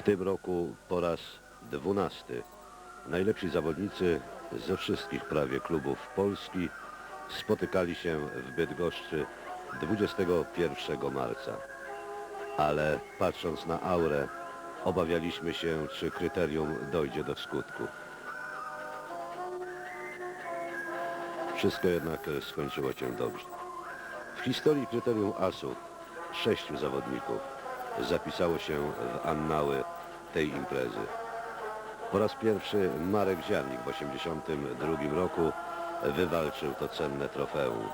W tym roku po raz dwunasty najlepsi zawodnicy ze wszystkich prawie klubów Polski spotykali się w Bydgoszczy 21 marca. Ale patrząc na aurę, obawialiśmy się, czy kryterium dojdzie do skutku. Wszystko jednak skończyło się dobrze. W historii kryterium asów sześciu zawodników zapisało się w annały tej imprezy. Po raz pierwszy Marek Ziarnik w 1982 roku wywalczył to cenne trofeum.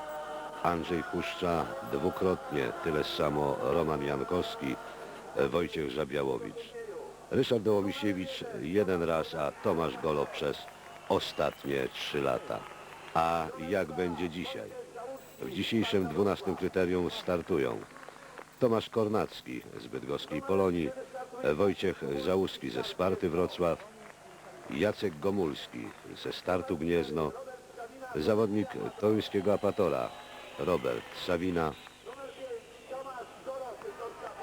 Andrzej Puszcza dwukrotnie, tyle samo Roman Jankowski, Wojciech Żabiałowicz. Ryszard Dołomisiewicz jeden raz, a Tomasz Golo przez ostatnie trzy lata. A jak będzie dzisiaj? W dzisiejszym dwunastym kryterium startują Tomasz Kornacki z bydgoskiej Polonii, Wojciech Załuski ze Sparty Wrocław, Jacek Gomulski ze Startu Gniezno, zawodnik toruńskiego Apatora Robert Sawina,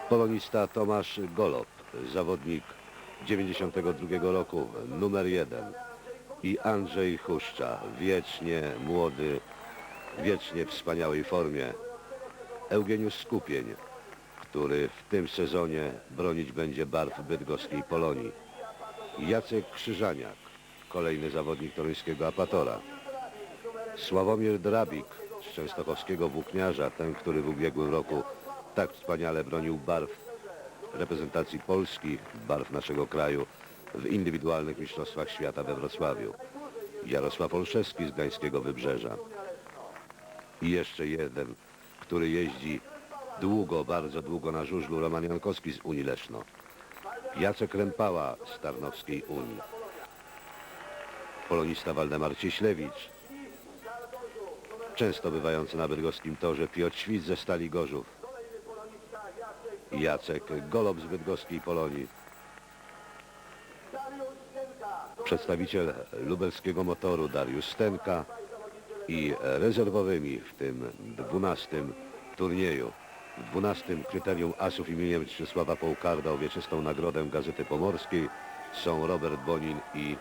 polonista Tomasz Golob, zawodnik 92 roku, numer jeden i Andrzej Huszcza, wiecznie młody, wiecznie w wspaniałej formie. Eugeniusz Skupień, który w tym sezonie bronić będzie barw bydgoskiej Polonii. Jacek Krzyżaniak, kolejny zawodnik toruńskiego Apatora. Sławomir Drabik z częstochowskiego włókniarza, ten, który w ubiegłym roku tak wspaniale bronił barw reprezentacji Polski, barw naszego kraju w indywidualnych mistrzostwach świata we Wrocławiu. Jarosław Olszewski z Gdańskiego Wybrzeża. I jeszcze jeden, który jeździ długo, bardzo długo na żużlu, Roman Jankowski z Unii Leszno. Jacek Rempała z Tarnowskiej Unii. Polonista Waldemar Cieślewicz. Często bywający na bydgoskim torze Piotr Świt ze Stali Gorzów. Jacek Golob z bydgoskiej Polonii. Przedstawiciel lubelskiego motoru Dariusz Stenka i rezerwowymi w tym 12 turnieju. W 12 kryterium asów imieniem Czesława Połkarda o wieczystą nagrodę Gazety Pomorskiej są Robert Bonin i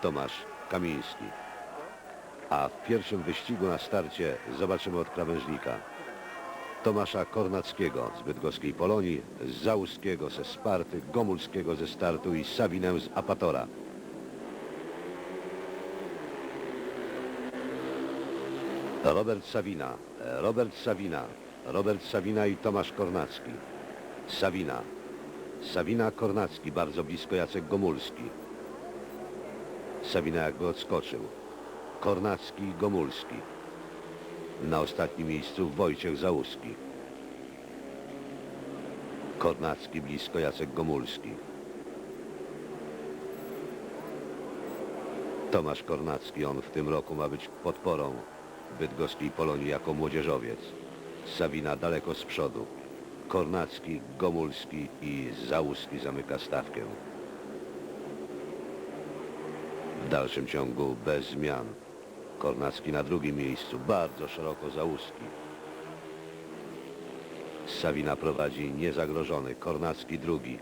Tomasz Kamiński. A w pierwszym wyścigu na starcie zobaczymy od krawężnika Tomasza Kornackiego z bydgoskiej Polonii, Załuskiego ze Sparty, Gomulskiego ze startu i Sabinę z Apatora. Robert Savina, Robert Savina, Robert Savina i Tomasz Kornacki. Savina, Savina Kornacki, bardzo blisko Jacek Gomulski. Savina jakby odskoczył. Kornacki, Gomulski. Na ostatnim miejscu Wojciech Załuski. Kornacki blisko Jacek Gomulski. Tomasz Kornacki, on w tym roku ma być podporą bydgoskiej Polonii jako młodzieżowiec. Sabina daleko z przodu. Kornacki, Gomulski i Załuski zamyka stawkę. W dalszym ciągu bez zmian. Kornacki na drugim miejscu, bardzo szeroko Załuski. Sabina prowadzi niezagrożony, Kornacki drugi,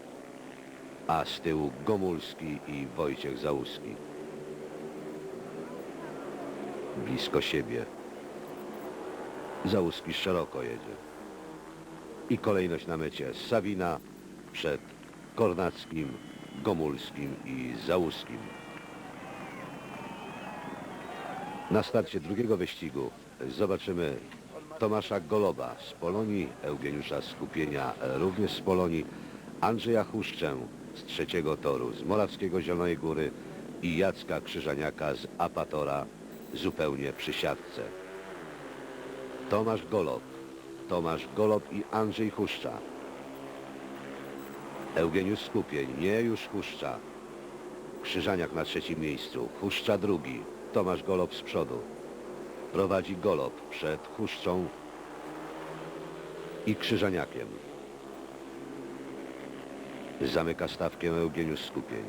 a z tyłu Gomulski i Wojciech Załuski. Blisko siebie. Załuski szeroko jedzie. I kolejność na mecie Sabina przed Kornackim, Gomulskim i Załuskim. Na starcie drugiego wyścigu zobaczymy Tomasza Goloba z Polonii, Eugeniusza Skupienia również z Polonii, Andrzeja Huszczę z trzeciego toru, z Morawskiego Zielonej Góry i Jacka Krzyżaniaka z Apatora zupełnie przy siatce. Tomasz Golob, Tomasz Golob i Andrzej Huszcza. Eugeniusz Skupień, nie już Huszcza. Krzyżaniak na trzecim miejscu, Huszcza drugi, Tomasz Golob z przodu. Prowadzi Golob przed Huszczą i Krzyżaniakiem. Zamyka stawkę Eugeniusz Skupień.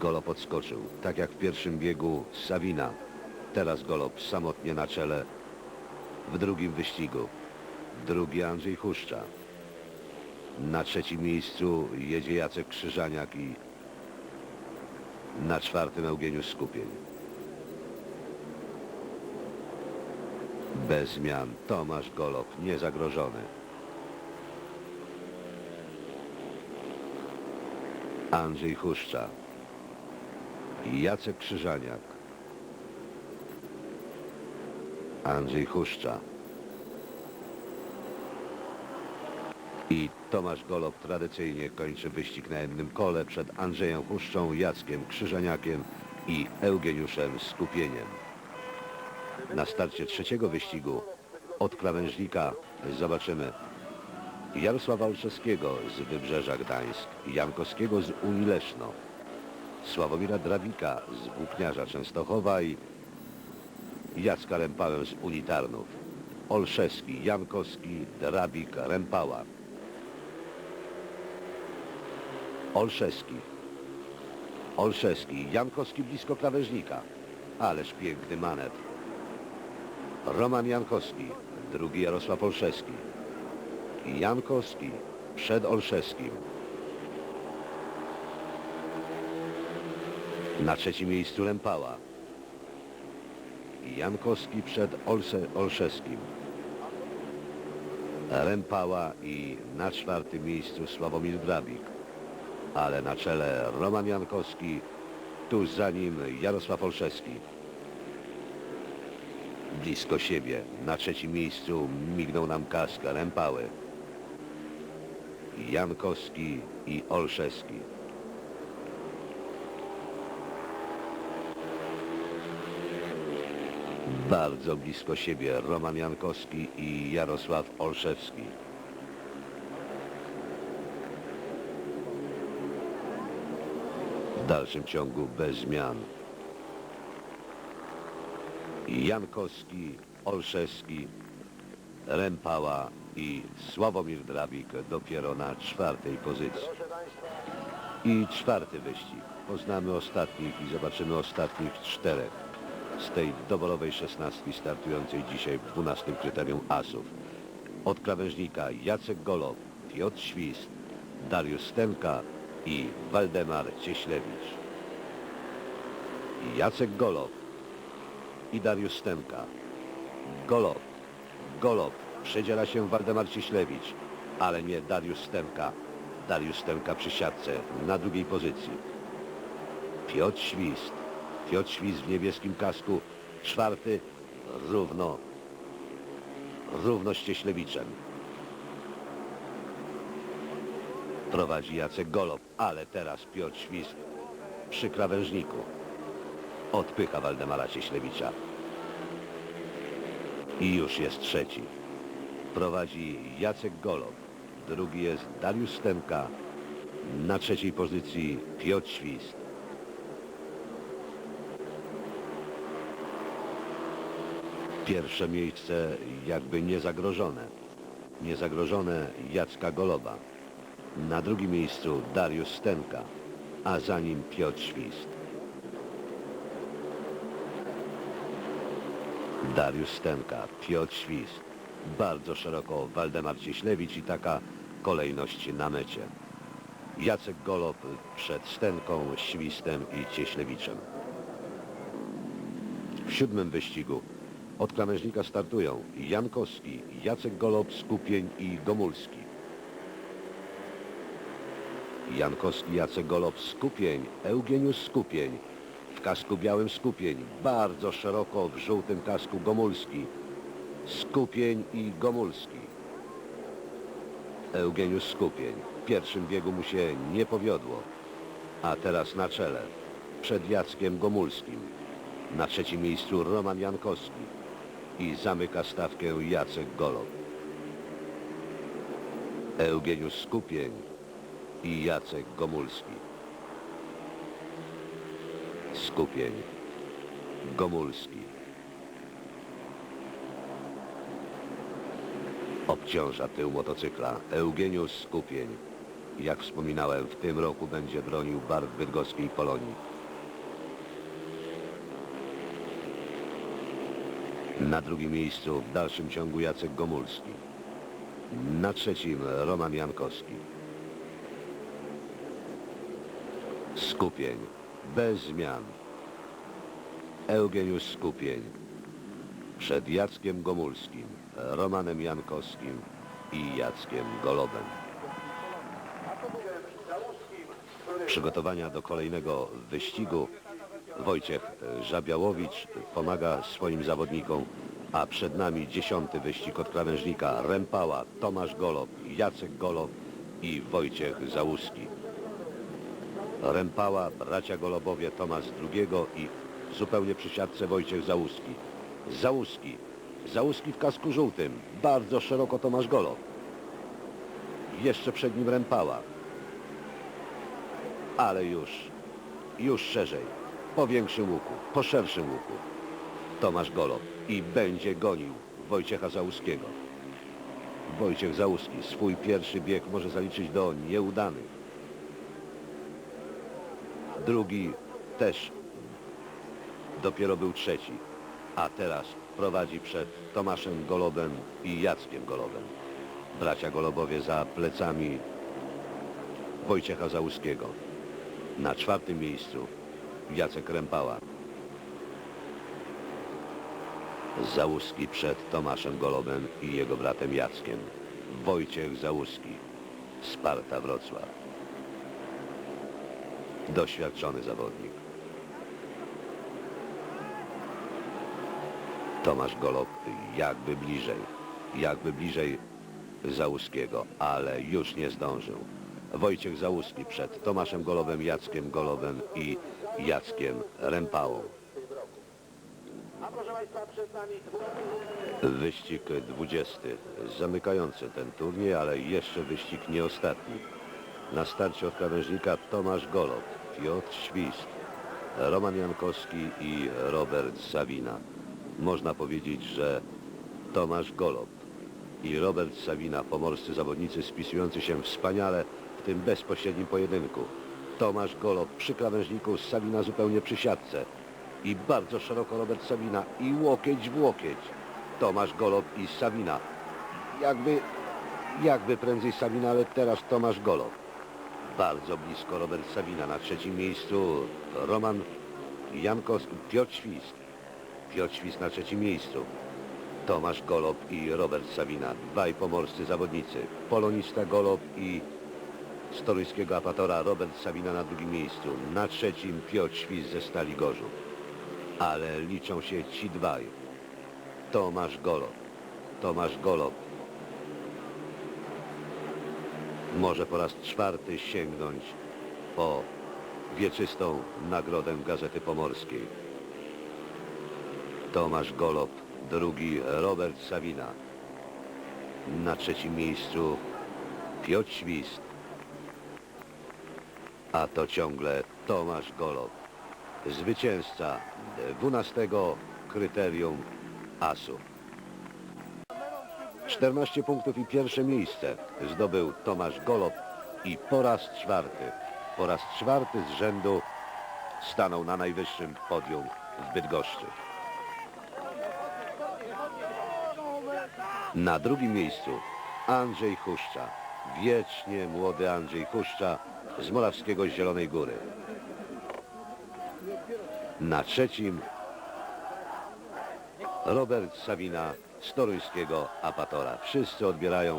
Golob odskoczył, tak jak w pierwszym biegu Savina. Teraz Golob samotnie na czele w drugim wyścigu. Drugi Andrzej Huszcza. Na trzecim miejscu jedzie Jacek Krzyżaniak i na czwartym Eugeniusz Skupień. Bez zmian Tomasz Golob, niezagrożony. Andrzej Huszcza. Jacek Krzyżaniak. Andrzej Huszcza. I Tomasz Golob tradycyjnie kończy wyścig na jednym kole przed Andrzejem Huszczą, Jackiem Krzyżaniakiem i Eugeniuszem Skupieniem. Na starcie trzeciego wyścigu od krawężnika zobaczymy Jarosława Olszewskiego z Wybrzeża Gdańsk, Jankowskiego z Unii Leszno, Sławomira Drabika z Włókniarza Częstochowa i Jacka Rempałę z Unii Tarnów. Olszewski, Jankowski, Drabik, Rempała. Olszewski. Olszewski, Jankowski blisko krawężnika. Ależ piękny manewr. Roman Jankowski, drugi Jarosław Olszewski. Jankowski przed Olszewskim. Na trzecim miejscu Rempała. Jankowski przed Olse, Olszewskim. Rempała i na czwartym miejscu Sławomir Drabik. Ale na czele Roman Jankowski, tuż za nim Jarosław Olszewski. Blisko siebie, na trzecim miejscu mignął nam kask Rempały. Jankowski i Olszewski. Bardzo blisko siebie Roman Jankowski i Jarosław Olszewski. W dalszym ciągu bez zmian. Jankowski, Olszewski, Rempała i Sławomir Drabik dopiero na czwartej pozycji. I czwarty wyścig. Poznamy ostatnich i zobaczymy ostatnich czterech z tej doborowej szesnastki startującej dzisiaj w dwunastym kryterium asów. Od krawężnika Jacek Golob, Piotr Świst, Dariusz Stenka i Waldemar Cieślewicz. Jacek Golob i Dariusz Stenka. Golob, Golob, przedziela się Waldemar Cieślewicz, ale nie Dariusz Stenka. Dariusz Stenka przy siatce na drugiej pozycji. Piotr Świst, Piotr Świst w niebieskim kasku, czwarty, równo, równo z Cieślewiczem. Prowadzi Jacek Golob, ale teraz Piotr Świst przy krawężniku. Odpycha Waldemara Cieślewicza. I już jest trzeci. Prowadzi Jacek Golob. Drugi jest Dariusz Stemka. Na trzeciej pozycji Piotr Świst. Pierwsze miejsce jakby niezagrożone. Niezagrożone Jacka Goloba. Na drugim miejscu Dariusz Stenka, a za nim Piotr Świst. Dariusz Stenka, Piotr Świst, bardzo szeroko Waldemar Cieślewicz i taka kolejność na mecie. Jacek Golob przed Stenką, Świstem i Cieślewiczem. W siódmym wyścigu od krawężnika startują Jankowski, Jacek Golob, Skupień i Gomulski. Jankowski, Jacek Golob, Skupień, Eugeniusz Skupień, w kasku białym Skupień, bardzo szeroko w żółtym kasku Gomulski, Skupień i Gomulski. Eugeniusz Skupień, w pierwszym biegu mu się nie powiodło, a teraz na czele, przed Jackiem Gomulskim, na trzecim miejscu Roman Jankowski i zamyka stawkę Jacek Golob. Eugeniusz Skupień i Jacek Gomulski. Skupień. Gomulski. Obciąża tył motocykla Eugeniusz Skupień. Jak wspominałem, w tym roku będzie bronił barw bydgoskiej Polonii. Na drugim miejscu w dalszym ciągu Jacek Gomulski. Na trzecim Roman Jankowski. Skupień. Bez zmian. Eugeniusz Skupień. Przed Jackiem Gomulskim, Romanem Jankowskim i Jackiem Golobem. Przygotowania do kolejnego wyścigu Wojciech Żabiałowicz pomaga swoim zawodnikom, a przed nami dziesiąty wyścig od krawężnika Rempała, Tomasz Golob, Jacek Golob i Wojciech Załuski. Rempała, bracia Golobowie, Tomasz II i zupełnie przy siatce Wojciech Załuski. Załuski, Załuski w kasku żółtym, bardzo szeroko Tomasz Golob. Jeszcze przed nim Rempała, ale już, już szerzej, po większym łuku, po szerszym łuku. Tomasz Golob i będzie gonił Wojciecha Załuskiego. Wojciech Załuski swój pierwszy bieg może zaliczyć do nieudanych. Drugi też dopiero był trzeci, a teraz prowadzi przed Tomaszem Golobem i Jackiem Golobem. Bracia Golobowie za plecami Wojciecha Załuskiego. Na czwartym miejscu Jacek Rempała. Załuski przed Tomaszem Golobem i jego bratem Jackiem. Wojciech Załuski, Sparta Wrocław. Doświadczony zawodnik. Tomasz Golob jakby bliżej, jakby bliżej Załuskiego, ale już nie zdążył. Wojciech Załuski przed Tomaszem Golobem, Jackiem Golobem i Jackiem Rempałą. Wyścig 20. Zamykający ten turniej, ale jeszcze wyścig nie ostatni. Na starcie od krawężnika Tomasz Golob, Piotr Świst, Roman Jankowski i Robert Sawina. Można powiedzieć, że Tomasz Golob i Robert Sawina, pomorscy zawodnicy spisujący się wspaniale tym bezpośrednim pojedynku. Tomasz Golob przy krawężniku, Sawina zupełnie przy siatce. I bardzo szeroko Robert Sawina i łokieć w łokieć. Tomasz Golob i Sawina. Jakby, jakby prędzej Sawina, ale teraz Tomasz Golob. Bardzo blisko Robert Sawina na trzecim miejscu. Roman Jankowski, Piotr Świst. Piotr Świst na trzecim miejscu. Tomasz Golob i Robert Sawina, dwaj pomorscy zawodnicy. Polonista Golob i z toruńskiego apatora Robert Sawina na drugim miejscu. Na trzecim Piotr Świst ze Stali Gorzów. Ale liczą się ci dwaj. Tomasz Golob. Tomasz Golob może po raz czwarty sięgnąć po wieczystą nagrodę Gazety Pomorskiej. Tomasz Golob, drugi Robert Sawina. Na trzecim miejscu Piotr Świst. A to ciągle Tomasz Golob, zwycięzca 12 kryterium ASU. 14 punktów i pierwsze miejsce zdobył Tomasz Golob i po raz czwarty, po raz czwarty z rzędu stanął na najwyższym podium w Bydgoszczy. Na drugim miejscu Andrzej Huszcza, wiecznie młody Andrzej Huszcza z Zielonej Góry. Na trzecim Robert Sawina z toruńskiego Apatora. Wszyscy odbierają